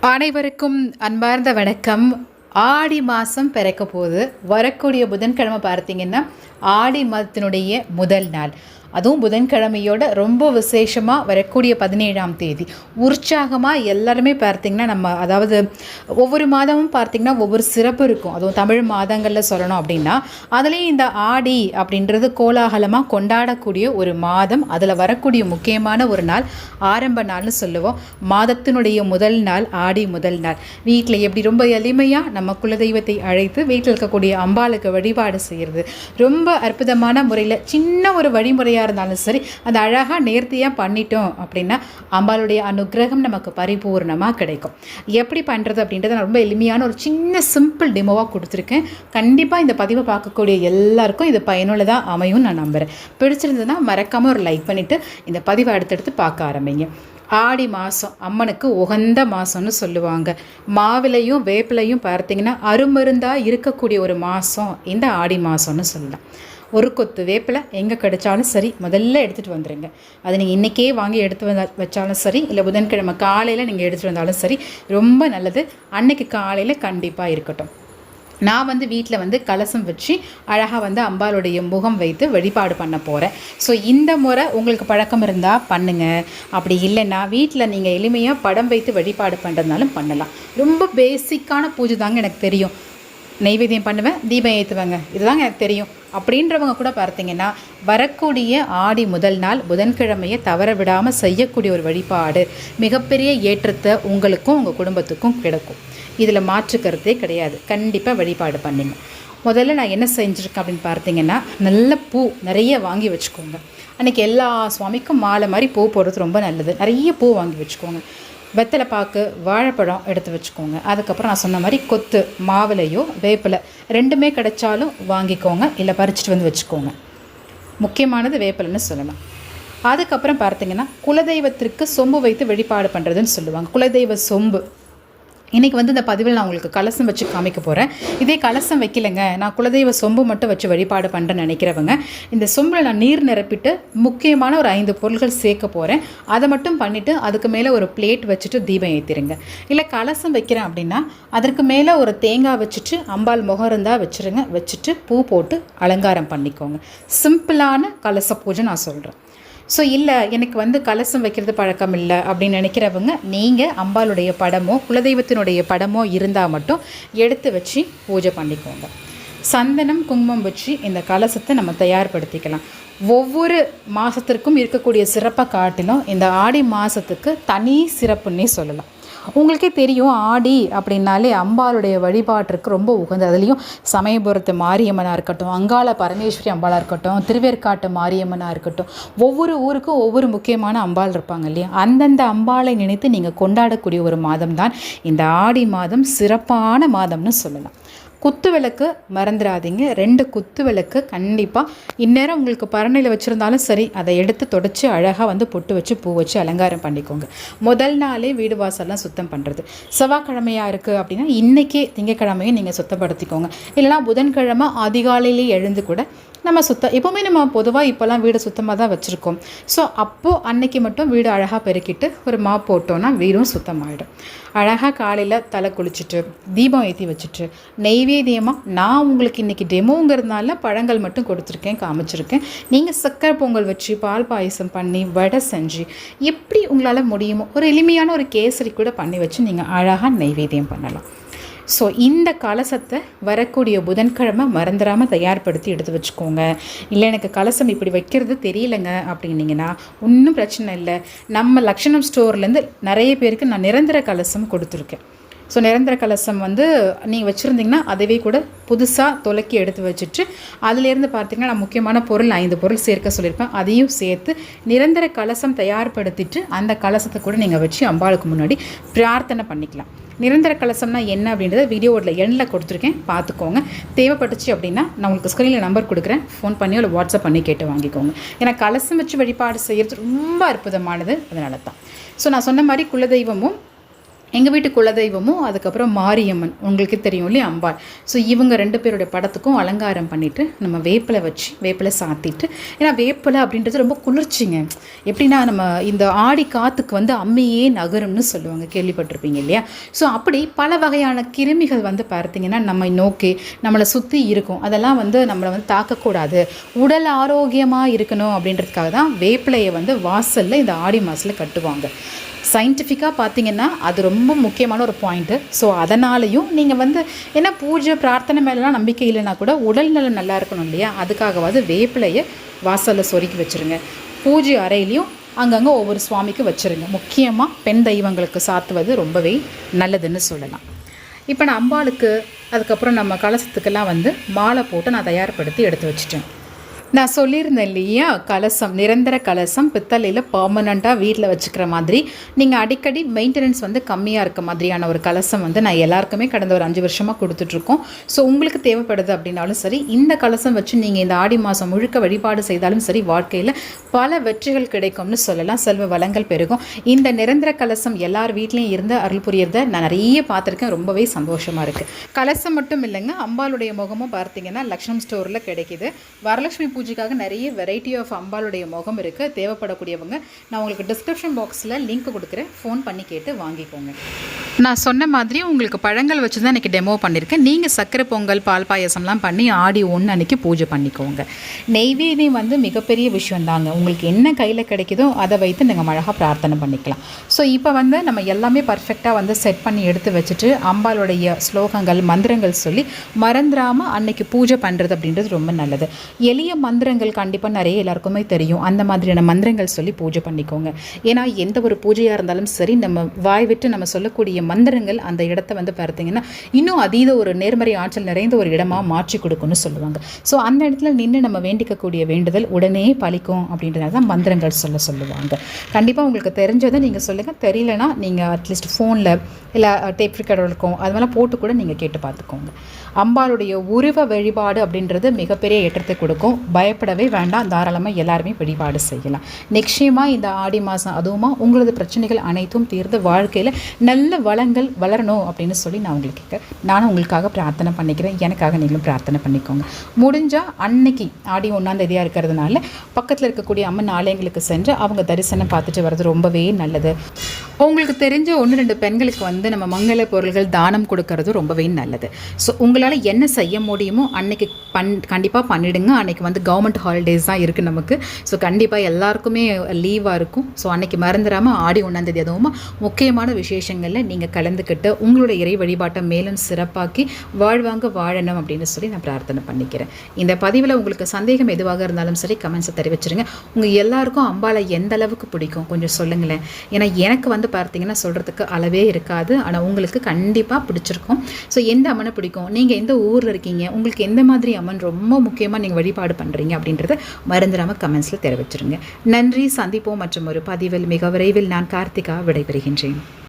அனைவருக்கும் அன்பார்ந்த வணக்கம். ஆடி மாதம் பிறக்க போகுது. வரக்கூடிய புதன்கிழமை பார்த்தீங்கன்னா ஆடி மாதத்தினுடைய முதல் நாள். அதுவும் புதன்கிழமையோட ரொம்ப விசேஷமாக வரக்கூடிய பதினேழாம் தேதி. உற்சாகமாக எல்லாருமே பார்த்திங்கன்னா நம்ம அதாவது ஒவ்வொரு மாதமும் பார்த்தீங்கன்னா ஒவ்வொரு சிறப்பு இருக்கும். அதுவும் தமிழ் மாதங்களில் சொல்லணும் அப்படின்னா அதுலேயும் இந்த ஆடி அப்படின்றது கோலாகலமாக கொண்டாடக்கூடிய ஒரு மாதம். அதில் வரக்கூடிய முக்கியமான ஒரு நாள் ஆரம்ப நாள்னு சொல்லுவோம். மாதத்தினுடைய முதல் நாள் ஆடி முதல் நாள். வீட்டில் எப்படி ரொம்ப எளிமையாக நம்ம குலதெய்வத்தை அழைத்து வீட்டில் இருக்கக்கூடிய அம்பாளுக்கு வழிபாடு செய்கிறது ரொம்ப அற்புதமான முறையில் சின்ன ஒரு வழிமுறையாக இருந்தாலும் சரி அது அழகாக நேர்த்தியாக பண்ணிட்டோம் அப்படின்னா அம்பாளுடைய அனுக்கிரகம் நமக்கு பரிபூர்ணமாக கிடைக்கும். எப்படி பண்ணுறது அப்படின்றத நான் ரொம்ப எளிமையான ஒரு சின்ன சிம்பிள் டெமோவாக கொடுத்துருக்கேன். கண்டிப்பாக இந்த பதிவை பார்க்கக்கூடிய எல்லாருக்கும் இது பயனுள்ளதாக அமையும் நான் நம்புகிறேன் பிடிச்சிருந்ததுன்னா மறக்காமல் ஒரு லைக் பண்ணிவிட்டு இந்த பதிவை அடுத்தடுத்து பார்க்க ஆரம்பிங்க. ஆடி மாதம் அம்மனுக்கு உகந்த மாதம்னு சொல்லுவாங்க. மாவிலையும் வேப்பிலையும் பார்த்தீங்கன்னா அருமருந்தாக இருக்கக்கூடிய ஒரு மாதம் இந்த ஆடி மாதம்னு சொல்லலாம். ஒரு கொத்து வேப்பிலை எங்கே கிடைச்சாலும் சரி முதல்ல எடுத்துகிட்டு வந்துடுங்க அது நீங்கள் இன்றைக்கே வாங்கி எடுத்து வந்தா வச்சாலும் சரி இல்லை புதன்கிழமை காலையில் நீங்கள் எடுத்துகிட்டு வந்தாலும் சரி ரொம்ப நல்லது. அன்னைக்கு காலையில் கண்டிப்பாக இருக்கட்டும். நான் வந்து வீட்டில் வந்து கலசம் வச்சு அழகாக வந்து அம்பாளுடைய முகம் வைத்து வழிபாடு பண்ண போகிறேன் ஸோ இந்த முறை உங்களுக்கு பழக்கம் இருந்தால் பண்ணுங்கள் அப்படி இல்லைன்னா வீட்டில் நீங்கள் எளிமையாக படம் வைத்து வழிபாடு பண்ணுறதுனாலும் பண்ணலாம். ரொம்ப பேசிக்கான பூஜை தாங்க எனக்கு தெரியும். நைவேத்தியம் பண்ணுவேன் தீபம் ஏற்றுவேங்க இதுதாங்க எனக்கு தெரியும். அப்படின்றவங்க கூட பார்த்தீங்கன்னா வரக்கூடிய ஆடி முதல் நாள் புதன்கிழமையை தவற விடாமல் செய்யக்கூடிய ஒரு வழிபாடு மிகப்பெரிய ஏற்றத்தை உங்களுக்கும் உங்கள் குடும்பத்துக்கும் கிடைக்கும். இதில் மாற்று கருத்தே கிடையாது. கண்டிப்பாக வழிபாடு பண்ணுங்க. முதல்ல நான் என்ன செஞ்சுருக்கேன் அப்படின்னு பார்த்தீங்கன்னா நல்ல பூ நிறைய வாங்கி வச்சுக்கோங்க. அன்றைக்கி எல்லா சுவாமிக்கும் மாலை மாதிரி பூ போடுறது ரொம்ப நல்லது. நிறைய பூ வாங்கி வச்சுக்கோங்க. வெத்தலை பாக்கு வாழைப்பழம் எடுத்து வச்சுக்கோங்க. அதுக்கப்புறம் நான் சொன்ன மாதிரி கொத்து மாவிலையோ வேப்பிலை ரெண்டுமே கிடைச்சாலும் வாங்கிக்கோங்க. இல்லை பறிச்சிட்டு வந்து வச்சுக்கோங்க. முக்கியமானது வேப்பிலைன்னு சொல்லலாம் அதுக்கப்புறம் பார்த்தீங்கன்னா குலதெய்வத்திற்கு சொம்பு வைத்து வழிபாடு பண்ணுறதுன்னு சொல்லுவாங்க. குலதெய்வ சொம்பு. இன்றைக்கி வந்து இந்த பதிவில் நான் உங்களுக்கு கலசம் வச்சு காமிக்க போகிறேன் இதே கலசம் வைக்கலைங்க. நான் குலதெய்வ சொம்பு மட்டும் வச்சு வழிபாடு பண்ணுறேன்னு நினைக்கிறவங்க இந்த சொம்பில் நான் நீர் நிரப்பிட்டு முக்கியமான ஒரு ஐந்து பொருட்கள் சேர்க்க போகிறேன் அதை மட்டும் பண்ணிவிட்டு அதுக்கு மேலே ஒரு பிளேட் வச்சுட்டு தீபம் ஏற்றிடுங்க இல்லை கலசம் வைக்கிறேன் அப்படின்னா அதற்கு மேலே ஒரு தேங்காய் வச்சுட்டு அம்பாள் முகம் இருந்தால் வச்சுருங்க. வச்சுட்டு பூ போட்டு அலங்காரம் பண்ணிக்கோங்க. சிம்பிளான கலச பூஜை நான் சொல்கிறேன் ஸோ இல்லை எனக்கு வந்து கலசம் வைக்கிறது பழக்கம் இல்லை அப்படின்னு நினைக்கிறவங்க நீங்கள் அம்பாளுடைய படமோ குலதெய்வத்தினுடைய படமோ இருந்தால் மட்டும் எடுத்து வச்சு பூஜை பண்ணிக்கோங்க. சந்தனம் குங்குமம் வச்சு இந்த கலசத்தை நம்ம தயார்படுத்திக்கலாம். ஒவ்வொரு மாதத்திற்கும் இருக்கக்கூடிய சிறப்பை காட்டிலும் இந்த ஆடி மாதத்துக்கு தனி சிறப்புன்னே சொல்லலாம். உங்களுக்கே தெரியும் ஆடி அப்படின்னாலே அம்பாளுடைய வழிபாட்டிற்கு ரொம்ப உகந்த. அதுலேயும் சமயபுரத்து மாரியம்மனாக இருக்கட்டும் அங்காள பரமேஸ்வரி அம்பாளாக இருக்கட்டும் திருவேற்காட்டு மாரியம்மனாக இருக்கட்டும் ஒவ்வொரு ஊருக்கும் ஒவ்வொரு முக்கியமான அம்பாள் இருப்பாங்க இல்லையா? அந்தந்த அம்பாளை நினைத்து நீங்கள் கொண்டாடக்கூடிய ஒரு மாதம் தான் இந்த ஆடி மாதம் சிறப்பான மாதம்னு சொல்லலாம். குத்து விளக்கு மறந்துடாதீங்க. ரெண்டு குத்து விளக்கு கண்டிப்பாக இந்நேரம் உங்களுக்கு பரணையில் வச்சுருந்தாலும் சரி அதை எடுத்து தொடச்சி அழகாக வந்து பொட்டு வச்சு பூ வச்சு அலங்காரம் பண்ணிக்கோங்க. முதல் நாளே வீடு வாசல்லாம் சுத்தம் பண்ணுறது செவ்வாய்க்கிழமையாக இருக்குது அப்படின்னா இன்றைக்கே திங்கக்கிழமையும் நீங்கள் சுத்தப்படுத்திக்கோங்க. இல்லைனா புதன்கிழமை அதிகாலையிலே எழுந்து கூட நம்ம சுத்தம் எப்போவுமே நம்ம பொதுவாக இப்போல்லாம் வீடு சுத்தமாக தான் வச்சுருக்கோம். ஸோ அப்போது அன்னைக்கு மட்டும் வீடு அழகாக பெருக்கிட்டு ஒரு மா போட்டோன்னா வீடும் சுத்தமாகிடும் அழகாக காலையில் தலை குளிச்சுட்டு தீபம் ஏற்றி வச்சுட்டு நெய்வேத்தியமாக நான் உங்களுக்கு இன்றைக்கி டெமோங்கிறதுனால பழங்கள் மட்டும் கொடுத்துருக்கேன் காமிச்சிருக்கேன். நீங்கள் சக்கரை பொங்கல் வச்சு பால் பாயசம் பண்ணி வடை செஞ்சு எப்படி உங்களால் முடியுமோ ஒரு எளிமையான ஒரு கேசரி கூட பண்ணி வச்சு நீங்கள் அழகாக நெய்வேத்தியம் பண்ணலாம். ஸோ இந்த கலசத்தை வரக்கூடிய புதன்கிழமை மறந்துடாமல் தயார்படுத்தி எடுத்து வச்சுக்கோங்க. இல்லை எனக்கு கலசம் இப்படி வைக்கிறது தெரியலங்க அப்படின்னீங்கன்னா ஒன்றும் பிரச்சனை இல்லை. நம்ம லக்ஷணம் ஸ்டோர்லேருந்து நிறைய பேருக்கு நான் நிரந்தர கலசம் கொடுத்துருக்கேன். ஸோ நிரந்தர கலசம் வந்து நீங்கள் வச்சுருந்தீங்கன்னா அதவே கூட புதுசாக துலக்கி எடுத்து வச்சுட்டு அதுலேருந்து பார்த்தீங்கன்னா நான் முக்கியமான பொருள் ஐந்து பொருள் சேர்க்க சொல்லியிருப்பேன். அதையும் சேர்த்து நிரந்தர கலசம் தயார்படுத்திட்டு அந்த கலசத்தை கூட நீங்கள் வச்சு அம்பாளுக்கு முன்னாடி பிரார்த்தனை பண்ணிக்கலாம். நிரந்தர கலசம்னா என்ன அப்படின்றத வீடியோவோட எண்ணில் கொடுத்துருக்கேன். பார்த்துக்கோங்க. தேவைப்பட்டுச்சு அப்படின்னா நான் உங்களுக்கு ஸ்க்ரீனில் நம்பர் கொடுக்குறேன். ஃபோன் பண்ணி இல்லை வாட்ஸ்அப் பண்ணி கேட்டு வாங்கிக்கோங்க. ஏன்னா கலசம் வச்சு வழிபாடு செய்கிறது ரொம்ப அற்புதமானது. அதனால தான் ஸோ நான் சொன்ன மாதிரி குலதெய்வமும் எங்கள் வீட்டு குலதெய்வமும் அதுக்கப்புறம் மாரியம்மன் உங்களுக்கு தெரியும் இல்லையா அம்பாள். ஸோ இவங்க ரெண்டு பேருடைய படத்துக்கும் அலங்காரம் பண்ணிவிட்டு நம்ம வேப்பிலை வச்சு வேப்பிலை சாத்திட்டு ஏன்னா வேப்பிலை அப்படின்றது ரொம்ப குளிர்ச்சிங்க. எப்படின்னா நம்ம இந்த ஆடி காற்றுக்கு வந்து அம்மையே நகரும்னு சொல்லுவாங்க கேள்விப்பட்டிருப்பீங்க இல்லையா? ஸோ அப்படி பல வகையான கிருமிகள் வந்து பார்த்தீங்கன்னா நம்ம நோக்கி நம்மளை சுற்றி இருக்கும். அதெல்லாம் வந்து நம்மளை வந்து தாக்கக்கூடாது. உடல் ஆரோக்கியமாக இருக்கணும் அப்படின்றதுக்காக தான் வேப்பிலையை வந்து வாசலில் இந்த ஆடி மாதத்தில் கட்டுவாங்க. சயின்டிஃபிக்காக பார்த்தீங்கன்னா அது ரொம்ப முக்கியமான ஒரு பாயிண்ட்டு ஸோ அதனாலையும் நீங்கள் வந்து என்ன பூஜை பிரார்த்தனை மேலாம் நம்பிக்கை இல்லைனா கூட உடல்நலம் நல்லா இருக்கணும் இல்லையா? அதுக்காகவாது வேப்பிலையை வாசலில் சொருக்கி வச்சுருங்க. பூஜை அறையிலையும் அங்கங்கே ஒவ்வொரு சுவாமிக்கு வச்சுருங்க. முக்கியமாக பெண் தெய்வங்களுக்கு சாத்துவது ரொம்பவே நல்லதுன்னு சொல்லலாம். இப்போ நான் அம்பாளுக்கு அதுக்கப்புறம் நம்ம கலசத்துக்கெல்லாம் வந்து மாலை போட்டு நான் தயார்படுத்தி எடுத்து வச்சுட்டேன். நான் சொல்லியிருந்தேன் இல்லையா? கலசம் நிரந்தர கலசம் பித்தளையில் பர்மனண்ட்டாக வீட்டில் வச்சுக்கிற மாதிரி. நீங்கள் அடிக்கடி மெயின்டெனன்ஸ் வந்து கம்மியாக இருக்க மாதிரியான ஒரு கலசம் வந்து நான் எல்லாருக்குமே கடந்த ஒரு அஞ்சு வருஷமாக கொடுத்துட்ருக்கோம். ஸோ உங்களுக்கு தேவைப்படுது அப்படின்னாலும் சரி இந்த கலசம் வச்சு நீங்கள் இந்த ஆடி மாதம் முழுக்க வழிபாடு செய்தாலும் சரி வாழ்க்கையில் பல வெற்றிகள் கிடைக்கும்னு சொல்லலாம். செல்வ வளங்கள் பெருகும். இந்த நிரந்தர கலசம் எல்லார் வீட்லேயும் இருந்து அருள் புரியறத நான் நிறைய பார்த்துருக்கேன். ரொம்பவே சந்தோஷமாக இருக்குது கலசம் மட்டும் இல்லைங்க அம்பாளுடைய முகமும் பார்த்தீங்கன்னா லக்ஷ்மம் ஸ்டோரில் கிடைக்கிது. வரலட்சுமி பூஜைக்காக நிறைய வெரைட்டி ஆஃப் அம்பாளுடைய முகம் இருக்குது தேவைப்படக்கூடியவங்க நான் உங்களுக்கு டிஸ்கிரிப்ஷன் பாக்ஸில் லிங்க் கொடுக்குறேன். ஃபோன் பண்ணி கேட்டு வாங்கிக்கோங்க. நான் சொன்ன மாதிரி உங்களுக்கு பழங்கள் வச்சு தான் இன்றைக்கி டெமோ பண்ணியிருக்கேன் நீங்கள் சக்கரை பொங்கல் பால் பாயசம்லாம் பண்ணி ஆடி ஒன்று அன்றைக்கி பூஜை பண்ணிக்கோங்க. நெய்வேதியம் வந்து மிகப்பெரிய விஷயம் தாங்க. உங்களுக்கு என்ன கையில் கிடைக்குதோ அதை வைத்து நீங்கள் அழகாக பிரார்த்தனை பண்ணிக்கலாம். ஸோ இப்போ வந்து நம்ம எல்லாமே பர்ஃபெக்டாக வந்து செட் பண்ணி எடுத்து வச்சுட்டு அம்பாளுடைய ஸ்லோகங்கள் மந்திரங்கள் சொல்லி மறந்துடாமல் அன்னைக்கு பூஜை பண்ணுறது அப்படின்றது ரொம்ப நல்லது. எளிய மந்திரங்கள் கண்டிப்பாக நிறைய எல்லாருக்குமே தெரியும். அந்த மாதிரியான மந்திரங்கள் சொல்லி பூஜை பண்ணிக்கோங்க. ஏன்னா எந்த ஒரு பூஜையாக இருந்தாலும் சரி நம்ம வாய் விட்டு நம்ம சொல்லக்கூடிய மந்திரங்கள் அந்த இடத்த வந்து பார்த்தீங்கன்னா இன்னும் அதீத ஒரு நேர்மறை ஆற்றல் நிறைந்த ஒரு இடமாக மாற்றி கொடுக்கும்னு சொல்லுவாங்க. ஸோ அந்த இடத்துல நின்று நம்ம வேண்டிக்கக்கூடிய வேண்டுதல் உடனே பழிக்கும் அப்படின்றத தான் மந்திரங்கள் சொல்ல சொல்லுவாங்க. கண்டிப்பாக உங்களுக்கு தெரிஞ்சதை நீங்கள் சொல்லுங்கள் தெரியலனா நீங்கள் அட்லீஸ்ட் ஃபோனில் இல்லை டேப் ரெக்கார்டர் இருக்கும். அது மாதிரிலாம் போட்டு கூட நீங்கள் கேட்டு பார்த்துக்கோங்க அம்பாளுடைய உருவ வழிபாடு அப்படின்றது மிகப்பெரிய ஏற்றத்தை கொடுக்கும். பயப்படவே வேண்டாம். தாராளமாக எல்லாருமே வழிபாடு செய்யலாம். நிச்சயமாக இந்த ஆடி மாதம் அதுவுமா உங்களது பிரச்சனைகள் அனைத்தும் தீர்ந்து வாழ்க்கையில் நல்ல வளங்கள் வளரணும் அப்படின்னு சொல்லி நான் உங்களுக்கு கேட்க நானும் உங்களுக்காக பிரார்த்தனை பண்ணிக்கிறேன். எனக்காக நீங்களும் பிரார்த்தனை பண்ணிக்கோங்க. முடிஞ்சால் அன்னைக்கு ஆடி ஒன்றாம் தேதியாக இருக்கிறதுனால பக்கத்தில் இருக்கக்கூடிய அம்மன் ஆலயங்களுக்கு சென்று அவங்க தரிசனம் பார்த்துட்டு வர்றது ரொம்பவே நல்லது. உங்களுக்கு தெரிஞ்ச ஒன்று ரெண்டு பெண்களுக்கு வந்து நம்ம மங்கள பொருள்கள் தானம் கொடுக்கறது ரொம்பவே நல்லது. ஸோ உங்களால் என்ன செய்ய முடியுமோ அன்னைக்கு பண் கண்டிப்பாக பண்ணிடுங்க. அன்னைக்கு வந்து கவர்மெண்ட் ஹாலிடேஸ் தான் இருக்குது நமக்கு. ஸோ கண்டிப்பாக எல்லாருக்குமே லீவாக இருக்கும். ஸோ அன்னைக்கு மறந்துடாமல் ஆடி ஒன்றாந்தேதி அதுவும் முக்கியமான விசேஷங்களில் நீங்கள் கலந்துக்கிட்டு உங்களோட இறை வழிபாட்டை மேலும் சிறப்பாக்கி வாழ்வாங்க வாழணும் அப்படின்னு சொல்லி நான் பிரார்த்தனை பண்ணிக்கிறேன். இந்த பதிவில் உங்களுக்கு சந்தேகம் எதுவாக இருந்தாலும் சரி கமெண்ட்ஸை தெரிவிச்சிருங்க. உங்கள் எல்லாருக்கும் அம்பாலை எந்த அளவுக்கு பிடிக்கும்? கொஞ்சம் சொல்லுங்களேன். ஏன்னா எனக்கு வந்து வந்து பார்த்தீங்கன்னா சொல்கிறதுக்கு அளவே இருக்காது. ஆனால் உங்களுக்கு கண்டிப்பாக பிடிச்சிருக்கும். ஸோ எந்த அம்மனை பிடிக்கும்? நீங்கள் எந்த ஊரில் இருக்கீங்க? உங்களுக்கு எந்த மாதிரி அம்மன் ரொம்ப முக்கியமாக நீங்கள் வழிபாடு பண்ணுறீங்க அப்படின்றத மறந்துடாமல் கமெண்ட்ஸில் தெரிவிச்சிருங்க. நன்றி. சந்திப்போம் மற்றும் ஒரு பதிவில் மிக விரைவில் நான் கார்த்திகா விடைபெறுகின்றேன்.